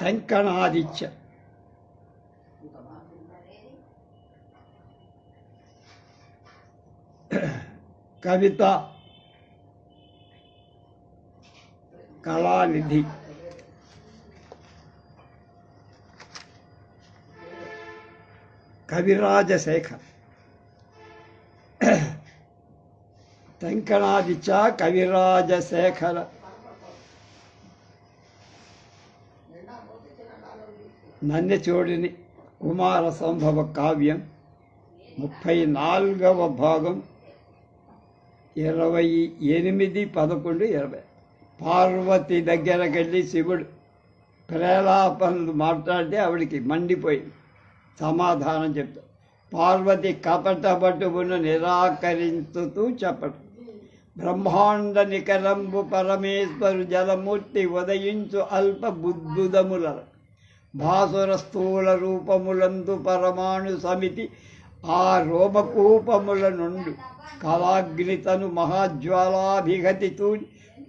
టంకణాదిత్య కవిత కళానిధి. కవిరాజశేఖర్. టంకణాదిత్య కవిరాజశేఖర. నన్నెచోడిని కుమార సంభవ కావ్యం ముప్పై నాలుగవ భాగం ఇరవై ఎనిమిది పదకొండు ఇరవై. పార్వతి దగ్గరకెళ్ళి శివుడు ప్రేలాపనలు మాట్లాడితే ఆవిడికి మండిపోయింది. సమాధానం చెప్తా. పార్వతి కపటపట్టుకును నిరాకరించుతూ చెప్పడం. బ్రహ్మాండ నికరంబు పరమేశ్వరు జలమూర్తి ఉదయించు అల్ప బుద్ధుదముల భాసుర స్థూల రూపములందు పరమాణు సమితి ఆ రోమకూపముల నుండి కళాగ్నితను మహాజ్వాలాభిగతితూ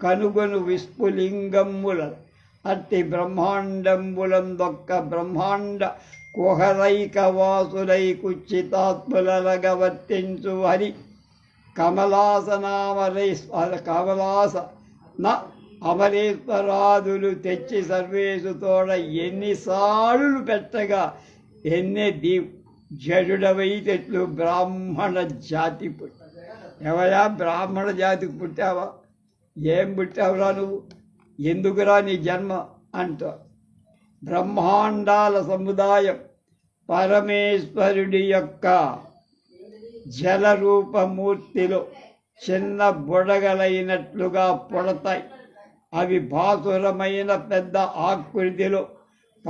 కనుగొను విస్ఫులింగముల అట్టి బ్రహ్మాండంబులందొక్క బ్రహ్మాండ కుహరైకవాసులై వాసులై కుచ్చితాత్ములరగ వర్తించు హరి కమలాసనామరై కమలాస న అమరేశ్వరాదులు తెచ్చి సర్వేసు తోడ ఎన్నిసార్లు పెట్టగా ఎన్ని దీ జడుడవై తెట్లు బ్రాహ్మణ జాతి పుట్ట ఎవయా బ్రాహ్మణ జాతికి పుట్టావా? ఏం పుట్టావురా నువ్వు? ఎందుకురా నీ జన్మ? అంటా. బ్రహ్మాండాల సముదాయం పరమేశ్వరుడి యొక్క జలరూపమూర్తిలో చిన్న బుడగలైనట్లుగా పుడతాయి. అవి భాసురమైన పెద్ద ఆకృతిలో.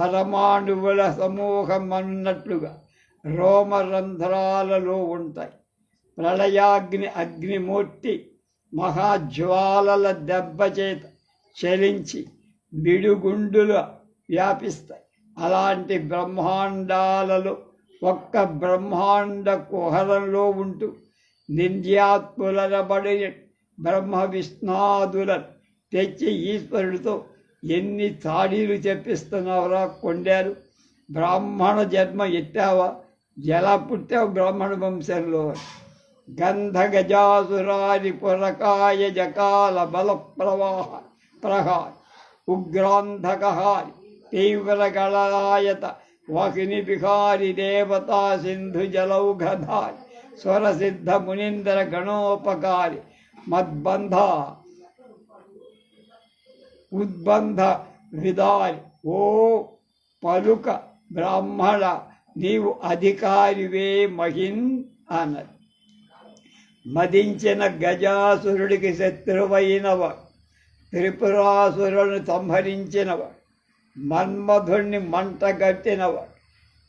పరమాణువుల సమూహం అన్నట్లుగా రోమరంధ్రాలలో ఉంటాయి. ప్రళయాగ్ని అగ్నిమూర్తి మహాజ్వాలల దెబ్బచేత చలించి బిడుగుండులు వ్యాపిస్తాయి. అలాంటి బ్రహ్మాండాలలో ఒక్క బ్రహ్మాండ కుహరంలో ఉంటూ నింద్యాత్ములనబడి బ్రహ్మ విష్ణాదులను తెచ్చి ఈశ్వరుడితో ఎన్ని తాడీలు చెప్పిస్తున్నావురా కొండారు బ్రాహ్మణ జన్మ ఎట్టావా ఎలా పుట్టావు బ్రాహ్మణ వంశంలో? గంధగజాసురారి పురకాయ జకాల బల ప్రవాహ ప్రహార్ ఉగ్రాంధకహారి తీవ్రగళాయత వాహిని బిహారి దేవతా సింధు జలౌఘధారి స్వరసిద్ధ మునీంద్ర గణోపకారి మద్బంధ ఉద్బంధ విదాయ్. ఓ పలుక బ్రాహ్మణ నీవు అధికారివే మహిన్ అన్నది. మదించిన గజాసురుడికి శత్రువైనవ త్రిపురాసురులను సంహరించినవ మన్మధుణ్ణి మంటగట్టినవ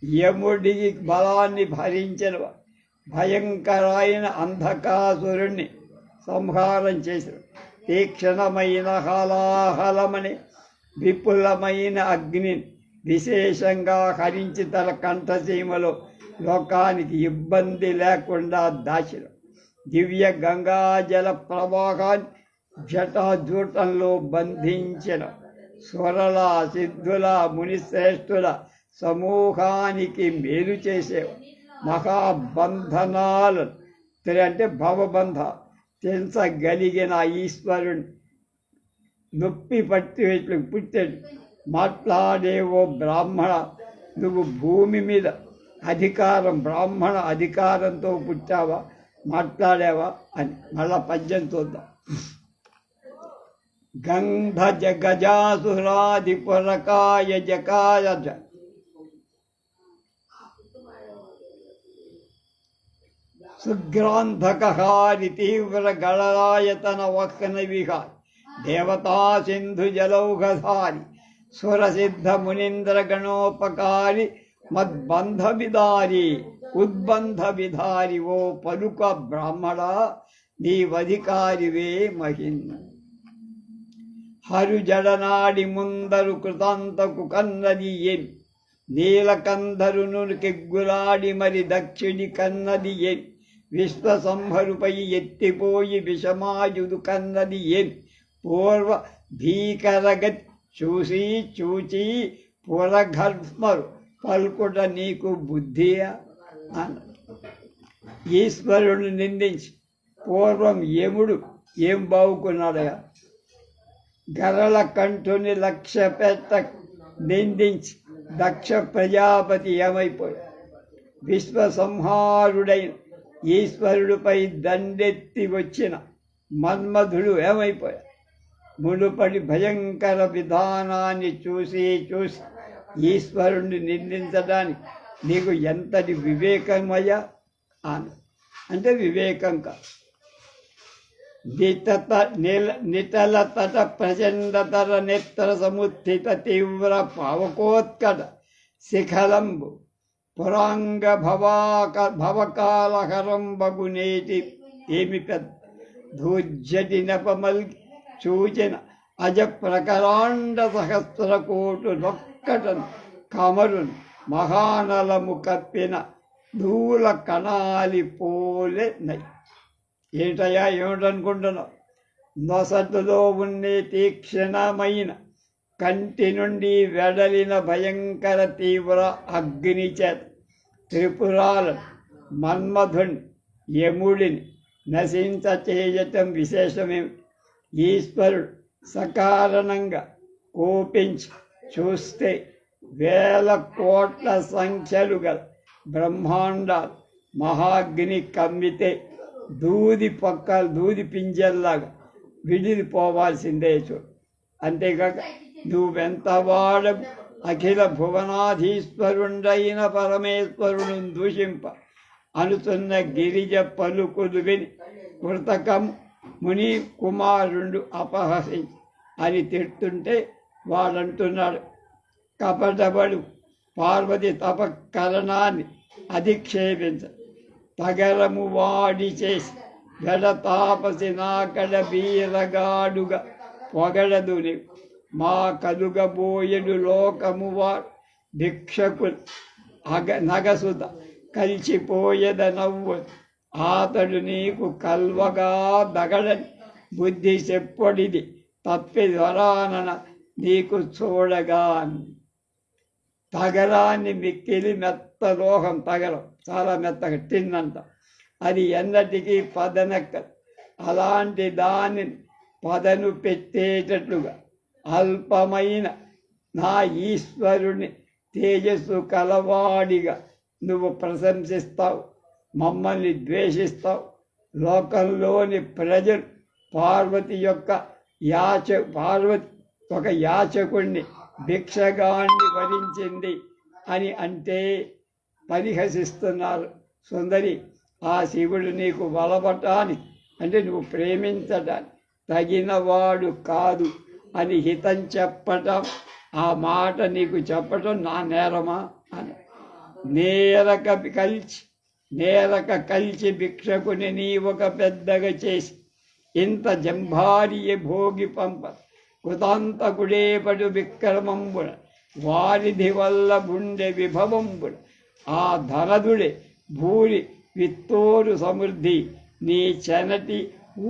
యముడికి బలాన్ని భరించినవ భయంకరాయన అంధకాసురుణ్ణి సంహారం చేసిన తీక్షణమైన హలాహలమని విపులమైన అగ్ని విశేషంగా హరించి తన కంఠసీమలో లోకానికి ఇబ్బంది లేకుండా దాచిన దివ్య గంగాజల ప్రవాహాన్ని జటాజూటంలో బంధించిన స్వరల సిద్ధుల మునిశ్రేష్ఠుల సమూహానికి మేలు చేసే మహాబంధనాలు అంటే భవబంధ తెంచగలిగిన ఈశ్వరుని నొప్పి పట్టివేట్లు పుట్టాడు. మాట్లాడేవో బ్రాహ్మణ నువ్వు భూమి మీద అధికారం బ్రాహ్మణ అధికారంతో పుట్టావా? మాట్లాడావా? అని మళ్ళా పద్యం చూద్దాం. గంధ జగజాసురాది పురకాయ జకాయ సుగ్రాంధకహారి తీవ్ర గళాయతన వక్కన విహారి దేవతా సింధు జలౌఘధారి సురసిద్ధ మునీంద్ర గణోపకారి మద్బంధ విదారి ఉద్బంధ విధారి ఓ పలుక బ్రాహ్మణ నీవధికారివే మహిన్ హరు జడనాడి ముందరు కృతాంతకు కన్నది ఎన్ నీలకంధరును కెగ్గులాడి మరి దక్షిణి కన్నది ఎన్ విశ్వసంహరుపై ఎత్తిపోయి విషమాయుదు కన్నది ఏం పూర్వ భీకరగతి చూసి చూచి పురఘర్మరు పలుకుట నీకు బుద్ధియా అన్నాడు నిందించి పూర్వం యముడు ఏం బావుకున్నాడయా గరళ కంఠుని లక్ష్య పెట్ట నిందించి దక్ష ప్రజాపతి ఏమైపోయాడు విశ్వసంహారుడైన ఈశ్వరుడిపై దండెత్తి వచ్చిన మన్మధుడు ఏమైపోయా మునుపడి భయంకర విధానాన్ని చూసి చూసి ఈశ్వరుణ్ణి నిందించడానికి నీకు ఎంతటి వివేకమయ్యా? అని అంటే వివేకం కాదు. నితత నిల నిటల తట ప్రచండతర నేత్ర సముత్థిత తీవ్ర పావకోత్కట శిఖలంబు పురాంగ భవాక భవకాలహరం బగునేటి ఏమి పెద్ద ధూర్జటి చూచిన అజ ప్రకరాండ సహస్ర కోటు నొక్కటను కమరును మహానలము కప్పిన ధూల కణాలి పోలే నై. ఏంటయ్యా ఏమిటనుకుంటున్నావు? నొసటులో ఉండే తీక్షణమైన కంటి నుండి వెడలిన భయంకర తీవ్ర అగ్ని చేత త్రిపురాలను మన్మధుని యముడిని నశించ చేయటం విశేషమే. ఈశ్వరుడు సకారణంగా కోపించి చూస్తే వేల కోట్ల సంఖ్యలు గల బ్రహ్మాండాలు మహాగ్ని కమ్మితే దూది పక్క దూది పింజల్లాగా విడిపోవాల్సిందే చూడు. అంతేకాక నువ్వెంత వాడ అఖిల భువనాధీశ్వరుండైన పరమేశ్వరుడు దూషింప అనుతున్న గిరిజ పలుకులు విని కృతకం ముని కుమారుడు అపహసించి అని తిడుతుంటే వాడంటున్నాడు. కపటబడు పార్వతి తపకరణాన్ని అధిక్షేపించ తగరము వాడి చేసి గడ తాపసి నాకడ బీరగాడుగా పొగడదు నీవు మా కలుగబోయెడు లోకము వారు భిక్షకులు అగ నగసుత కలిసిపోయేద నవ్వు. ఆతడు నీకు కల్వగా దగడని బుద్ధి చెప్పొడిది. తప్పి ధ్వరానన నీకు చూడగా తగరాన్ని మిక్కిలి మెత్త లోహం తగరం చాలా మెత్తగా తిన్నంత అది ఎన్నటికీ పదనక్క అలాంటి దానిని పదను పెట్టేటట్లుగా అల్పమైన నా ఈశ్వరుని తేజస్సు కలవాడిగా నువ్వు ప్రశంసిస్తావు మమ్మల్ని ద్వేషిస్తావు. లోకంలోని ప్రజలు పార్వతి యొక్క యాచ పార్వతి ఒక యాచకుణ్ణి భిక్షగాన్ని వరించింది అని అంటే పరిహసిస్తున్నారు. సుందరి ఆ శివుడు నీకు బలపటానికి అంటే నువ్వు ప్రేమించటానికి తగినవాడు కాదు. అని హితం చెప్పటం ఆ మాట నీకు చెప్పటం నా నేరమా? అని. నేరక కలిసి నేరక కలిసి భిక్షకుని నీ ఒక పెద్దగా చేసి ఇంత జంభార్య భోగి పంప కృతాంతకుడేపడు విక్రమంబుడ వారిధి వల్ల గుండె విభవంబుడ ఆ ధనదుడే భూరి విత్తోరు సమృద్ధి నీ చెనటి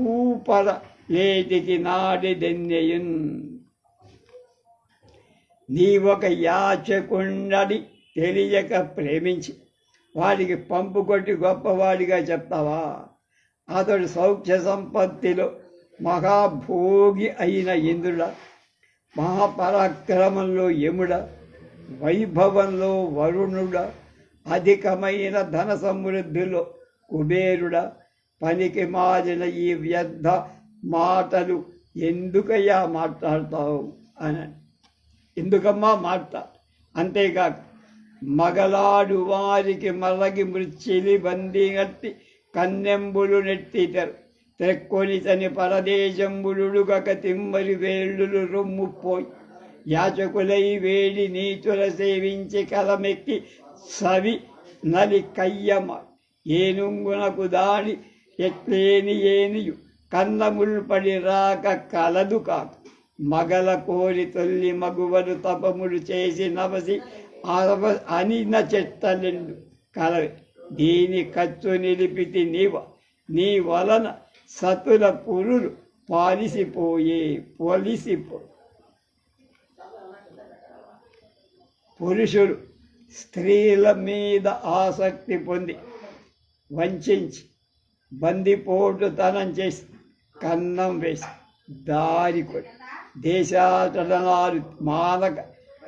ఊపర లేటికి నాటి దెన్నెయున్. నీ ఒక యాచకుండని తెలియక ప్రేమించి వాడికి పంపు కొట్టి గొప్పవాడిగా చెప్తావా? అతడు సౌఖ్య సంపత్తిలో మహాభోగి అయిన ఇంద్రుడ మహాపరాక్రమంలో యముడ వైభవంలో వరుణుడ అధికమైన ధన సమృద్ధిలో కుబేరుడ పనికి మారిన ఈ వ్యర్థ మాటలు ఎందుకయ్యా మాట్లాడతావు అని. ఎందుకమ్మా మాట్లా అంతేకాక మగలాడు వారికి మరగి మృచ్చిలి బందీగట్టి కన్నెంబులు నెట్టితరు. తెక్కొని తని పరదేశంబులుడుగక తిమ్మరి వేళ్ళులు రొమ్ముపోయి యాచకులై వేడి నీతుల సేవించి కలమెక్కి సవి నలి కయ్యమ ఏనుంగునకు దాడి ఎట్లేని ఏనియు. కన్నముల్పడి రాక కలదు కాక మగల కోరి తొల్లి మగువలు తపములు చేసి నవసి అరవ అనిన చెట్టలెండు కలవి. దీని ఖర్చు నిలిపితి నీవ. నీ వలన సతుల పురులు పాలిసిపోయే పొలిసిపో. పురుషుడు స్త్రీల మీద ఆసక్తి పొంది. వంచించి బందిపోటుతనం చేసి కన్నం వేసి దారి కొట్టి దేశాటనాలు మాలక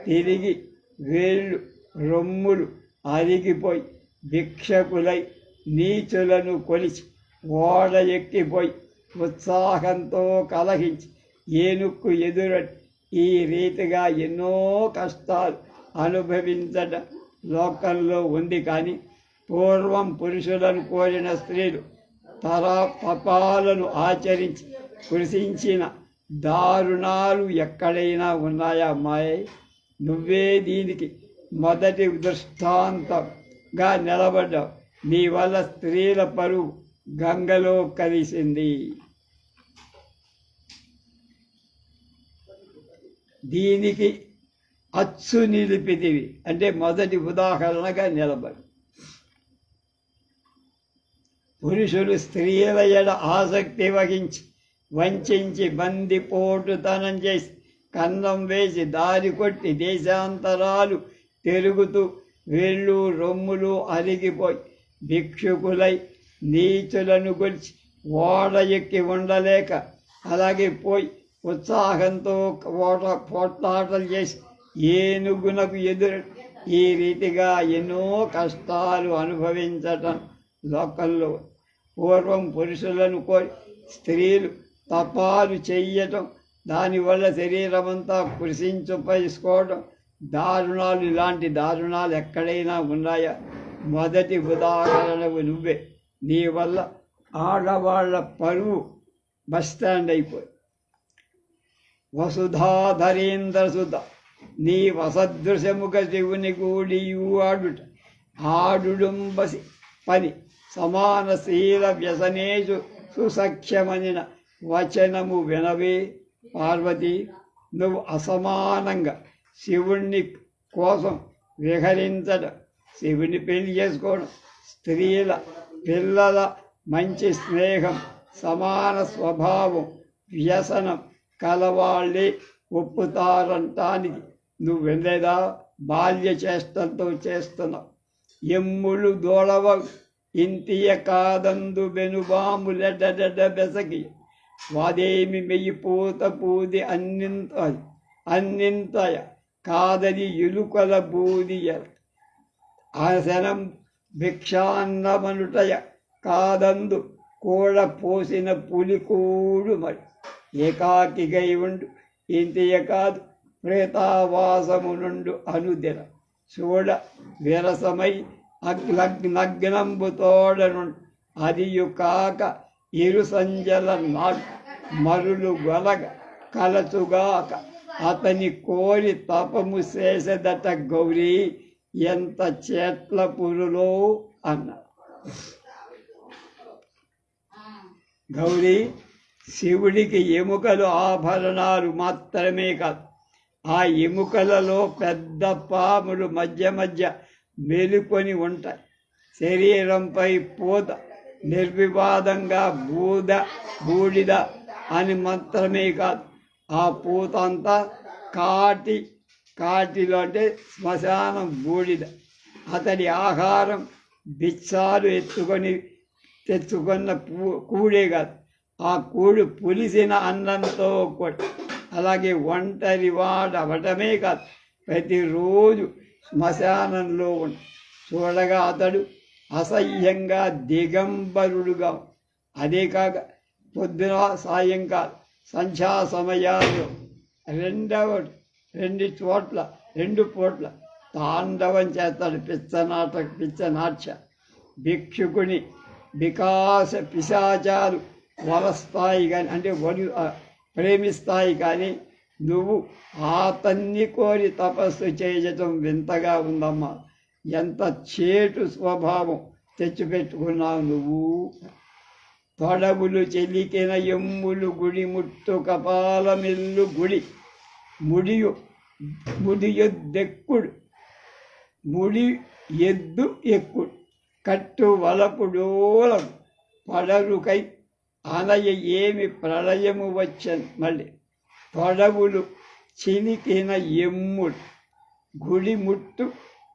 తిరిగి వేళ్ళు రొమ్ములు అరిగిపోయి భిక్షకులై నీచులను కొలిచి ఓడ ఎక్కిపోయి ఉత్సాహంతో కలహించి ఏనుక్కు ఎదురటి ఈ రీతిగా ఎన్నో కష్టాలు అనుభవించడం లోకంలో ఉంది కానీ పూర్వం పురుషులను కోరిన స్త్రీలు తరా తపాలను ఆచరించి కురిసించిన దారుణాలు ఎక్కడైనా ఉన్నాయా మాయ నువ్వే దీనికి మొదటి దృష్టాంతంగా నిలబడ్డావు. నీ వల్ల స్త్రీల పరువు గంగలో కలిసింది దీనికి అచ్చు నిలిపితివి. అంటే మొదటి ఉదాహరణగా నిలబడి. పురుషులు స్త్రీల ఎడ ఆసక్తి వహించి వంచి బందిపోటుతనం చేసి కన్నం వేసి దారి కొట్టి దేశాంతరాలు తిరుగుతూ వేళ్ళు రొమ్ములు అరిగిపోయి భిక్షుకులై నీచులను గొలిచి ఓడ ఎక్కి ఉండలేక అలాగే పోయి ఉత్సాహంతో ఓట పోట్లాటలు చేసి ఏనుగునకు ఎదురు ఈ రీతిగా ఎన్నో కష్టాలు అనుభవించటం లోకల్లో పూర్వం పురుషులను కోరి స్త్రీలు తపాలు చెయ్యటం దానివల్ల శరీరమంతా కృషించుపసుకోవడం దారుణాలు ఇలాంటి దారుణాలు ఎక్కడైనా ఉన్నాయా? మొదటి ఉదాహరణకు నువ్వే. నీ వల్ల ఆడవాళ్ళ పరువు బస్ స్టాండ్ అయిపోయి. వసుధాధరేంద్ర సుధ నీ వసదృశముఖ శివుని గూడియు ఆడుట. ఆడుడుంబసి పని. సమానశీల వ్యసనేజు సుసఖ్యమనిన వచనము వినవే పార్వతి నువ్వు అసమానంగా శివుణ్ణి కోసం విహరించడం శివుని పెళ్ళి చేసుకోవడం స్త్రీల పిల్లల మంచి స్నేహం సమాన స్వభావం వ్యసనం కలవాళ్ళే ఒప్పుతారంటానికి నువ్వు వెళ్ళేదా బాల్య చేష్టంతో చేస్తున్నావు? ఎమ్ములు దోళవ ఇంతియ కాదందు బెనుబాములెడడ బెసకి వాదేమి మెయ్యి పూత పూది అన్నింత అన్నింతయ కాదని ఎలుకల బూదియ ఆసనం భిక్షాన్నమనుటయ కాదందు కూడ పోసిన పులికూడు మరి. ఏకాకిగై ఉండు ఇంతియ కాదు ప్రేతావాసము నుండు అనుదిన. చూడ విరసమై నగ్నంబుతోడను అదియు కాక ఇరు సంజల నా మరులు గొలగ కలచుగాక అతని కోరి తపము చేసేదట గౌరీ ఎంత చేట్ల పురులో అన్న. గౌరీ శివుడికి ఎముకలు ఆభరణాలు మాత్రమే కాదు ఆ ఎముకలలో పెద్ద పాములు మధ్య మధ్య మెలుకొని ఉంటాయి శరీరంపై పూత నిర్వివాదంగా బూద బూడిద అని మాత్రమే కాదు. ఆ పూత అంతా కాటి కాటిలో అంటే శ్మశానం బూడిద. అతడి ఆహారం బిచ్చాలు ఎత్తుకొని తెచ్చుకున్న పూ కూడే కాదు. ఆ కూడు పులిసిన అన్నంతో కొట్టి అలాగే ఒంటరి వాడవటమే కాదు. ప్రతిరోజు శ్మశానంలో చూడగా అతడు అసహ్యంగా దిగంబరుడుగా అదే కాక పొద్దున సాయంకాలం సంధ్యా సమయాల్లో రెండవ రెండు చోట్ల రెండు పూట్ల తాండవం చేస్తాడు పిచ్చనాట పిచ్చనాట్య భిక్షుకుని. వికాస పిశాచాలు వలస్తాయి కానీ అంటే వలు ప్రేమిస్తాయి కానీ నువ్వు అతన్ని కోరి తపస్సు చేయటం వింతగా ఉందమ్మా. ఎంత చేటు స్వభావం తెచ్చిపెట్టుకున్నావు నువ్వు? తొడవులు చెలికిన ఎమ్ములు గుడి ముట్టు కపాలమిల్లు గుడి. ముడియు ముడియొద్దెక్కుడు. ముడి ఎద్దు ఎక్కుడు. కట్టు వలపుడోలం పడరుకై అనయ ఏమి ప్రళయము వచ్చను మళ్ళీ. పడవులు చిలికిన ఎమ్ముడు గుడి ముట్టు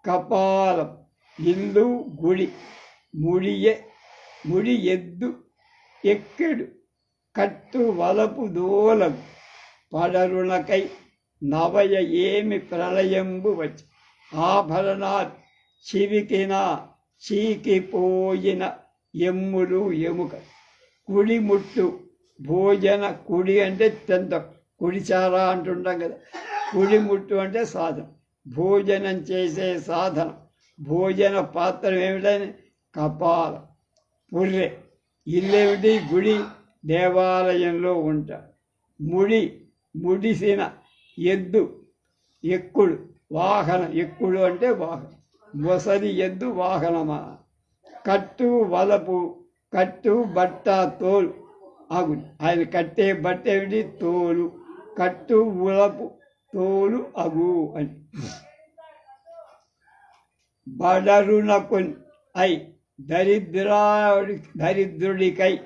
కపాలం ఇల్లు గుడి ముడియే ముడి ఎద్దు ఎక్కెడు కట్టు వలపు దూలం పడరులకై నవయ ఏమి ప్రళయంబు వచ్చి ఆభరణా చివికిన చీకిపోయిన ఎమ్ములు ఎముక. కుడి ముట్టు భోజన కుడి అంటే తింటాం కుడిచారా అంటుంటాం కదా. కుడి ముట్టు అంటే సాధనం. భోజనం చేసే సాధనం. భోజన పాత్రం ఏమిటని కపాల. పుర్రె. ఇల్లేమిటి? గుడి. దేవాలయంలో ఉంటా. ముడి. ముడిసిన ఎద్దు. ఎక్కుడు. వాహనం. ఎక్కుడు అంటే వాహనం. మొసలి ఎద్దు వాహనమా? కట్టు వలపు. కట్టు బట్ట తోలు. అగుని ఆయన కట్టే బట్ట ఏమిటి? తోలు. కట్టు ఉలపు తోలు అగు అని. బడరునకు ఐ దరిద్రాడి దరిద్రుడికై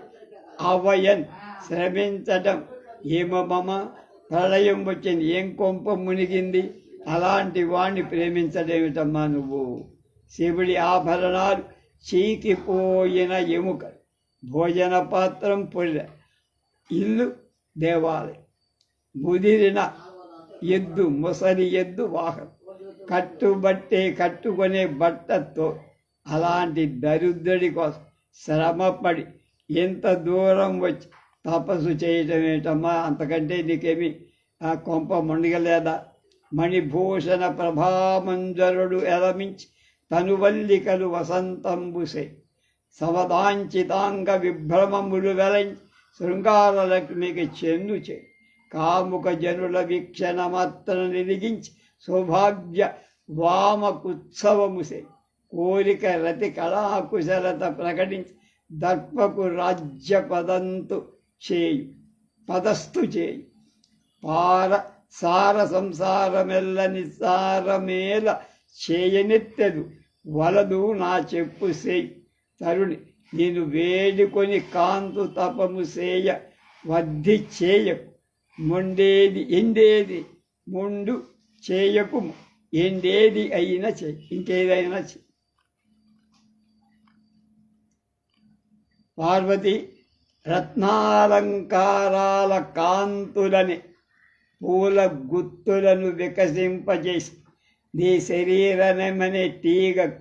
అవయన్ శ్రమించటం ఏమమ్మ ప్రళయం వచ్చింది. ఏం కొంప మునిగింది? అలాంటి వాణ్ణి ప్రేమించడేమిటమ్మా నువ్వు. శివుడి ఆభరణాలు చీకిపోయిన ఎముక. భోజన పాత్రం పొల్ల ఇల్లు దేవాలయం. ముదిరిన ఎద్దు ముసలి ఎద్దు వాహనం కట్టుబట్టే కట్టుకునే బట్టతో అలాంటి దరిద్రుడి కోసం శ్రమపడి ఎంత దూరం వచ్చి తపస్సు చేయటం ఏంటమ్మా అంతకంటే నీకేమి? ఆ కొంప ముండగలేదా మణిభూషణ ప్రభామంజరుడు ఎలమించి తనువల్లికలు వసంతంబుసే సవదాంచితాంగ విభ్రమములు వెలంచి శృంగారలక్ష్మికి చెందు చేయి కాముక జనుల వీక్షణ మాత్ర నిలిగించి సౌభాగ్య వామకుత్సవముసే. కోరిక రతి కళాకుశలత ప్రకటించి దర్పకు రాజ్య పదంతు చేయు పదస్థు చేయు. పార సార సంసారమెల్ల నిస్సారమేల చేయనెత్తెదు వలదు నా చెప్పు సేయి. తరుణి నేను వేడుకొని కాంతు తపము సేయ వద్ది చేయకు మొండేది ఎండేది మొండు చేయకు ఎండేది అయినా చేయి ఇంకేదైనా చేయి. పార్వతి రత్నాలంకారాల కాంతులని పూల గుత్తులను వికసింపజేసి నీ శరీరమనే తీగ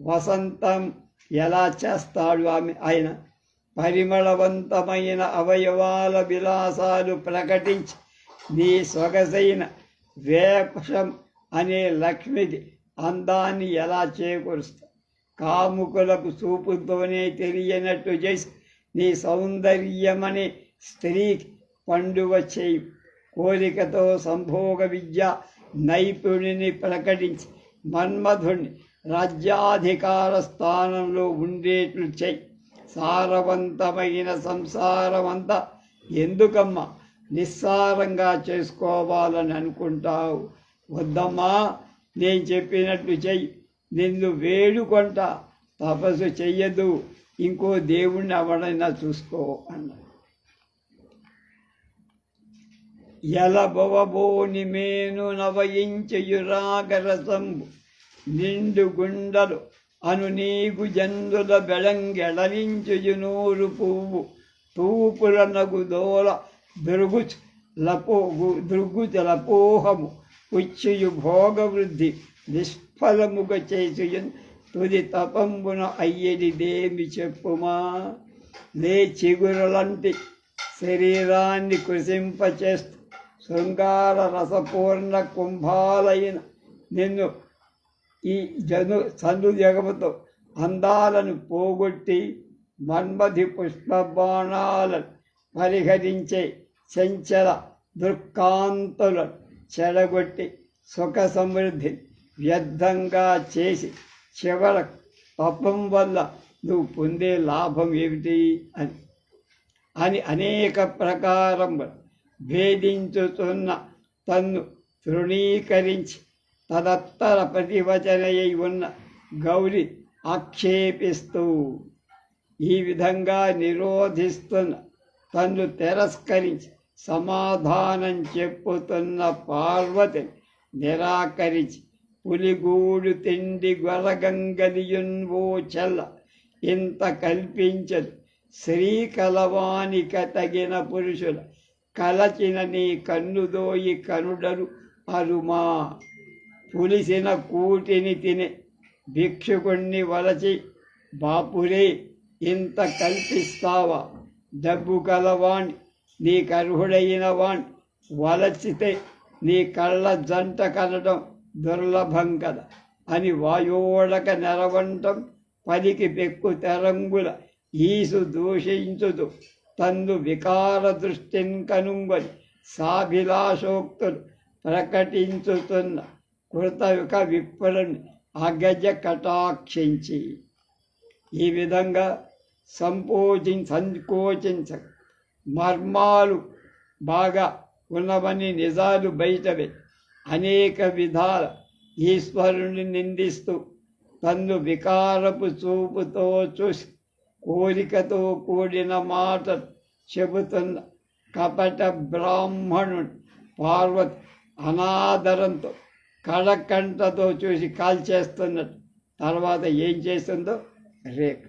వసంతం ఎలా చేస్తాడు ఆమె? ఆయన పరిమళవంతమైన అవయవాల విలాసాలు ప్రకటించి నీ సొగసైన వేషం అనే లక్ష్మిది అందాన్ని ఎలా చేకూరుస్తా? కాముకులకు చూపుతోనే తెలియనట్టు చేసి నీ సౌందర్యమని స్త్రీకి పండుగ చేయి. కోరికతో సంభోగ విద్య నైపుణిని ప్రకటించి మన్మధుణ్ణి రాజ్యాధికార స్థానంలో ఉండేట్లు చేయి సారవంతమైన సంసారమంతా ఎందుకమ్మా? నిస్సారంగా చేసుకోవాలని అనుకుంటావు. వద్దమ్మా నేను చెప్పినట్టు చెయ్యి. నిన్ను వేడుకొంట. తపస్సు చెయ్యదు. ఇంకో దేవుణ్ణి ఎవడైనా చూసుకో అన్నాడు. ఎలబవబోని మేను నవయించయురాగరసంబు నిండు గుండలు అను నీగు జందుల బెళంగెడలించుయు నూరు పువ్వు తూపులనగు దోల దృగు లపోగు దృగుత లపోహము ఉచ్చుయు భోగవృద్ధి నిష్ఫలముగ చేసుయన్ తుది తపంబున అయ్యడిదేమి చెప్పుమా లే చిగురులంటి శరీరాన్ని కృషింపచేస్తూ శృంగార రసపూర్ణ కుంభాలైన నిన్ను ఈ జను చందు జగముతో అందాలను పోగొట్టి మన్మధి పుష్పబాణాలను పరిహరించే చంచల దుర్కాంతులను చెడగొట్టి సుఖ సమృద్ధి వ్యర్థంగా చేసి చివర పాపం వల్ల నువ్వు పొందే లాభం ఏమిటి అని. అని అనేక ప్రకారములు భేదించుతున్న తన్ను తృణీకరించి తదత్తర ప్రతివచనయై ఉన్న గౌరి ఆక్షేపిస్తూ ఈ విధంగా నిరోధిస్తున్న తన్ను తిరస్కరించి సమాధానం చెప్పుతున్న పార్వతి నిరాకరించి పులిగూడు తిండి గొలగంగలియున్వో చెల్ల ఇంత కల్పించదు. శ్రీకలవానిక తగిన పురుషుల కలచిన నీ కన్నుదోయి కనుడరు అరుమా. పులిసిన కూటిని తిని భిక్షుకుణ్ణి వలచి బాపురే ఇంత కల్పిస్తావా? డబ్బు కలవాణ్ నీకర్హుడైన వాణ్ వలచితే నీ కళ్ళ జంట కనడం దుర్లభం కదా అని వాయోడక నెరవంటం పలికి పెక్కు తెరంగుల ఈసు దూషించుదు తందు వికార దృష్టిని కనుంగని సాభిలాషోక్తులు ప్రకటించుతున్న కృతయుక విప్పులని అగజ కటాక్షించి. ఈ విధంగా సంకోచి సంకోచించ మర్మాలు బాగా ఉన్నవని నిజాలు బయటవే. అనేక విధాల ఈశ్వరుని నిందిస్తూ తన్ను వికారపు చూపుతో చూసి కోరికతో కూడిన మాట చెబుతున్న కపట బ్రాహ్మణుడు పార్వతి అనాదరంతో కళకంటతో చూసి కాల్చేస్తున్నట్టు తర్వాత ఏం చేస్తుందో రేపు